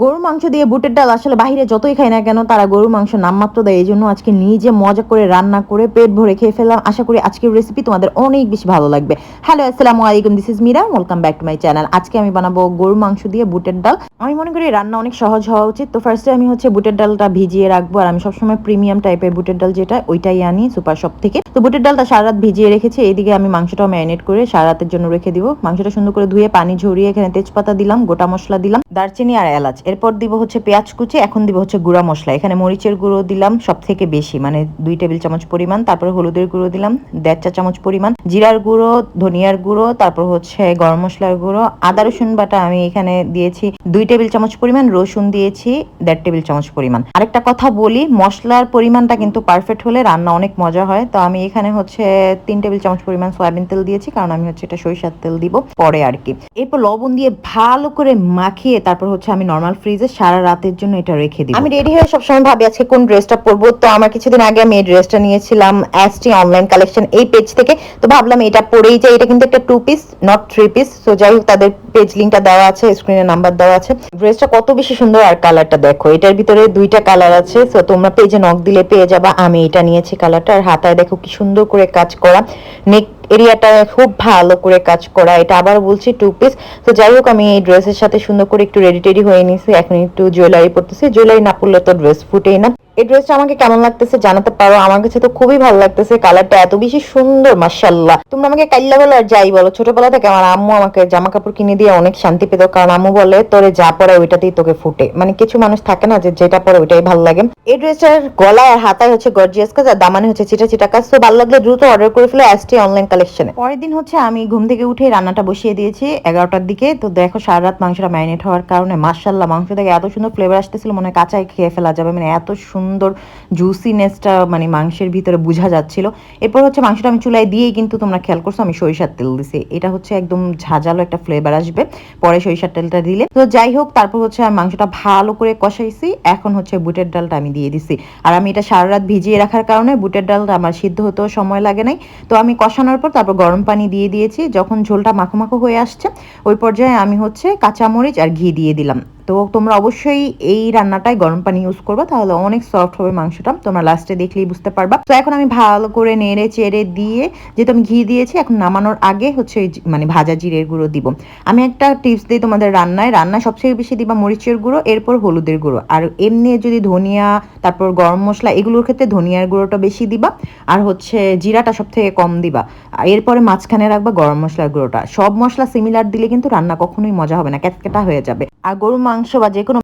গরুর মাংস দিয়ে বুটের ডাল আসলে বাহিরে যতই খাই না কেন, তারা গরু মাংস নামমাত্র দেয়। এই জন্য আজকে নিজে মজা করে রান্না করে পেট ভরে খেয়ে ফেলাম আশা করি আজকের রেসিপি তোমাদের অনেক বেশি ভালো লাগবে। হ্যালো আসসালামু আলাইকুম this is Mira welcome back to my channel আজকে আমি বানাবো গরু মাংস দিয়ে বুটের ডাল। আমি মনে করি রান্না অনেক সহজ হওয়া উচিত। তো ফার্স্টে আমি হচ্ছে বুটের ডালটা ভিজিয়ে রাখব আর আমি সবসময় প্রিমিয়াম টাইপের বুটের ডাল যেটা, ওইটাই আনি সুপার শপ থেকে। তো বুটের ডালটা সারা রাত ভিজিয়ে রেখেছি, এইদিকে আমি মাংসটাও ম্যারিনেট করে সারা রাতের জন্য রেখে দিব। মাংসটা সুন্দর করে ধুয়ে পানি ঝরিয়ে এখানে তেজপাতা দিলাম, গোটা মশলা দিলাম, দারচিনি আর এলাচ। এরপর দিব হচ্ছে পেঁয়াজ কুচি, এখন দিব হচ্ছে গুঁড়া মশলা। এখানে মরিচের গুঁড়ো দিলাম সব থেকে বেশি মানে দুই টেবিল চামচ পরিমাণ। তারপর হলুদের গুঁড়ো দিলাম, দেড় চা চামচ পরিমাণ। জিরার গুঁড়ো, ধনিয়ার গুঁড়ো, তারপর হচ্ছে গরম মশলার গুঁড়ো। আদা রসুন বাটা আমি এখানে দিয়েছি, দুই টেবিল চামচ পরিমাণ, রসুন দিয়েছি দেড় টেবিল চামচ পরিমাণ। আরেকটা কথা বলি, মশলার পরিমাণটা কিন্তু পারফেক্ট হলে রান্না অনেক মজা হয়। তো আমি এখানে হচ্ছে তিন টেবিল চামচ পরিমাণ সয়াবিন তেল দিয়েছি, কারণ আমি হচ্ছে এটা সরিষার তেল দিব পরে আর কি। এরপর লবণ দিয়ে ভালো করে মাখিয়ে তারপর হচ্ছে আমি নর্মাল ফ্রিজে সারা রাতের জন্য এটা রেখে দিই আমি রেডি হয়ে সবসময় ভাবি আজকে কোন ড্রেসটা পরবো। তো আমার কিছুদিন আগে আমি এই ড্রেসটা নিয়েছিলাম এসটি অনলাইন কালেকশন এই পেজ থেকে। তো ভাবলাম এটা পরেই যাই এটা কিন্তু একটা two piece not three piece তো যাই হোক, তাদের পেজ লিঙ্কটা দেওয়া আছে স্ক্রিনে নাম্বার দেওয়া আছে। ড্রেসটা কত বেশি সুন্দর আর কালারটা দেখো। এটার ভিতরে দুইটা কালার আছে, তো তোমরা পেজে নক দিলে পেয়ে যাবা। আমি এটা নিয়েছি কালারটা। আর হাতায় দেখো কি সুন্দর করে কাজ করা। নেক এরিয়াটা খুব ভালো করে কাজ করা। এটা আবার বলছি টু পিস তো যাই হোক, আমি এই ড্রেসের সাথে সুন্দর করে একটু রেডি টেডি হয়ে নিয়েছি। এখন একটু জুয়েলারি পরতেছি। জুয়েলারি না পড়লে তো ড্রেস ফুটেই না। এই ড্রেসটা আমাকে কেমন লাগতেছে জানাতে পারো। আমার কাছে তো খুবই ভালো লাগতেছে কালারটা এত বেশি সুন্দর মাশাল্লাহ তোমরা আমাকে কাইল্লা বলো আর যাই বলো। ছোটবেলা থেকে আমার আম্মু আমাকে জামা কাপড় কিনে দিয়ে অনেক শান্তি পেত। কারণ আম্মু বলে, তোরে যা পরে ওইটাতেই তোকে ফুটে। মানে কিছু মানুষ থাকে না যে যেটা পরে ওইটাই ভালো লাগে। এই ড্রেসটার গলায় আর হাতায় হচ্ছে গর্জিয়াস কাজ, আর দামানে হচ্ছে চিটা চিটা কাজ। তো ভালো লাগলে দ্রুত অর্ডার করে ফেলো এসটি অনলাইন কালেকশনে পরের দিন হচ্ছে আমি ঘুম থেকে উঠে রান্নাটা বসিয়ে দিয়েছি এগারোটার দিকে। তো দেখো সারা রাত মাংসটা ম্যারিনেট হওয়ার কারণে মার্শাল্লাহ মাংস থেকে এত সুন্দর ফ্লেভার আসতেছিল, মনে হয় কাঁচাই খেয়ে ফেলা যাবে। মানে এত সুন্দর জুসিনেসটা মানে মাংসের ভিতরে বোঝা যাচ্ছিল। এরপর হচ্ছে মাংসটা আমি চুলায় দিয়েই কিন্তু তোমরা খেয়াল করছ, আমি সরিষার তেল দিছি। এটা হচ্ছে একদম ঝাঁঝালো একটা ফ্লেভার আসবে। পরে সরিষার তেলটা দিলে। তো যাই হোক, তারপর হচ্ছে আমি মাংসটা ভালো করে কষাইছি। এখন হচ্ছে বুটের ডালটা আমি দিয়ে দিছি। আর আমি এটা সারা রাত ভিজিয়ে রাখার কারণে বুটের ডালটা আমার সিদ্ধ হতেও সময় লাগে নাই। তো আমি কষানোর পর তারপর গরম পানি দিয়ে দিয়েছি। যখন ঝোলটা মাখো মাখো হয়ে আসছে, ওই পর্যায়ে আমি হচ্ছে কাঁচামরিচ আর ঘি দিয়ে দিলাম। তো তোমরা অবশ্যই এই রান্নাটায় গরম পানি ইউজ করবে, তাহলে অনেক সফট হবে মাংসটা। তোমরা লাস্টে দেখলেই বুঝতে পারবা। তো এখন আমি ভালো করে নেড়ে চেড়ে দিয়ে, যেহেতু আমি ঘি দিয়েছি, এখন নামানোর আগে হচ্ছে মানে ভাজা জিরের গুঁড়ো দিব। আমি একটা টিপস দিই তোমাদের রান্নায় রান্নায় সবচেয়ে বেশি দিবা মরিচের গুঁড়ো, এরপর হলুদের গুঁড়ো। আর এমনি যদি ধনিয়া, তারপর গরম মশলা, এগুলোর ক্ষেত্রে ধনিয়ার গুঁড়োটা বেশি দিবা, আর হচ্ছে জিরাটা সব থেকে কম দিবা। এরপরে মাঝখানে রাখবা গরম মশলার গুঁড়োটা। সব মশলা সিমিলার দিলে কিন্তু রান্না কখনোই মজা হবে না ক্যাটকেটা হয়ে যাবে। আর গরু মাংস বা যে কোনো